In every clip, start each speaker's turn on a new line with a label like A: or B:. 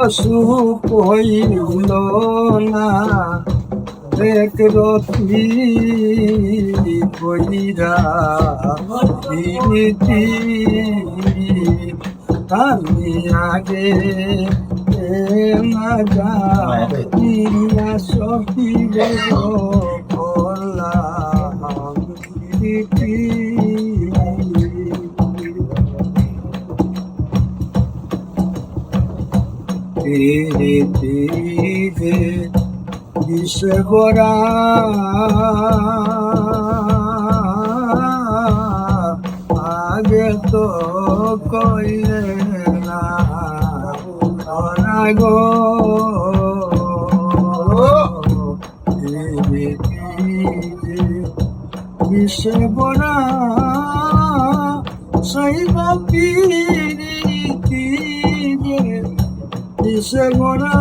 A: সুখ হইল না। এক রথি কইরা প্রীতি আমি আগে না যা। সখিব ধীরে বিশ্বরা আগে তো কইলে না গো ধীরে বিশ্বরা শৈব দিশে গোনা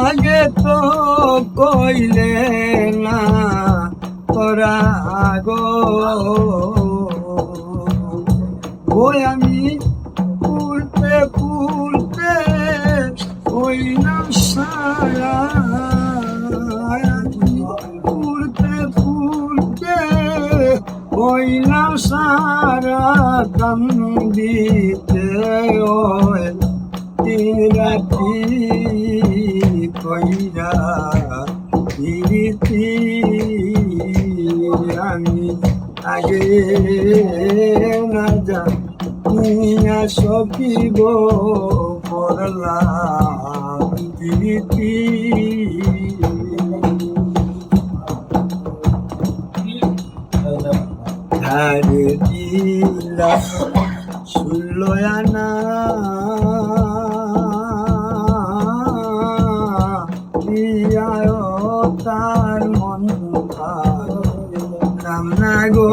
A: আগে তো কইলে না, তোরা গো ওই আমি ফুলতে ফুলতে ওই না সারা ফুলতে ফুলতে ওই না সারা কান্দিতে ওই তিরাতি কইরা তিরিতি আমি আগে না যা নিয়া সকিব করলাম তিরিতি ধারে দিলা সুলয়ানা। প্রিয়ায় তার মন কামনা গো।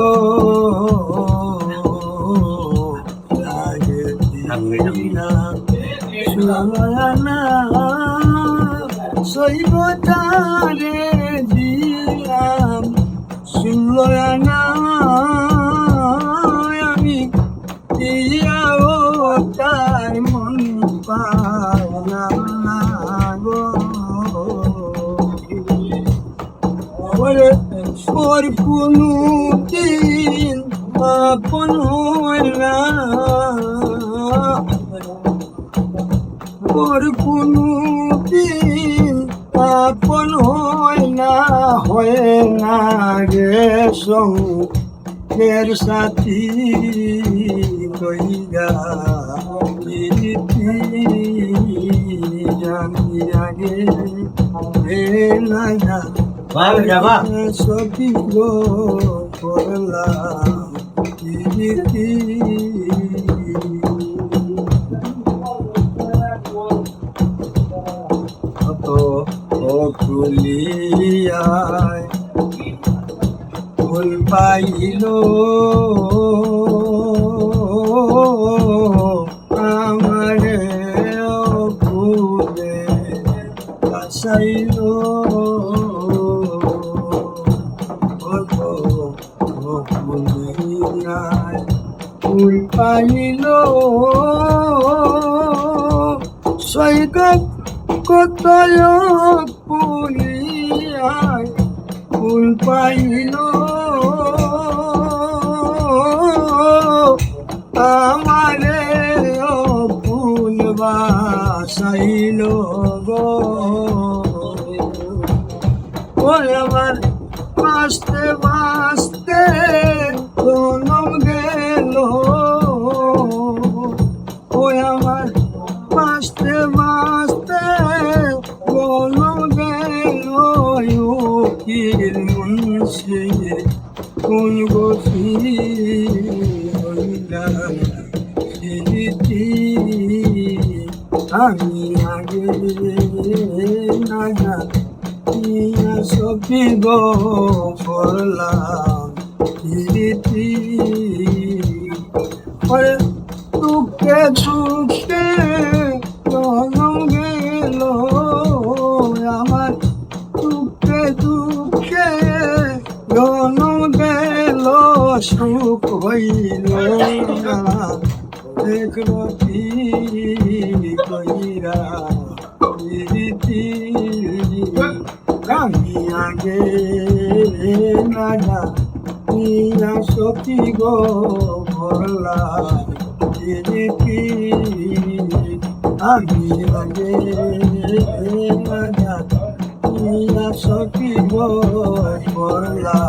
A: সুলয়ানা। শৈব তারে দিলাম সুলয়ানা। ওর কোনো দিন আপন হইলা ওর কোনো দিন আপন হয় না হয় না রে সঙ্গের সাথী কইরা জানি আগে হে না সখী গো করলাম কত ফুলিয়ায় ফুল পাইল। ফুল পাইল। সৈকত কোথায় পুলিয়ায় ফুল পাইল। আমারে ফুল বাসাইল গো। আমার বাঁচতে বাঁচতে জনম গেল ওই আমার বাঁচতে বাঁচতে জনম গেল মুন্সি কোন স্মৃতি। আমি আগে না জানিয়া সকিব করলাম সুখে জনম গেল, আমার দুঃখে দুঃখে জনম গেল, সুখ হইল কি কইরা প্রীতি আমি আগে না পিয়া সতী গো বললা কি আমি লাগে পিয়া সতী গো বললা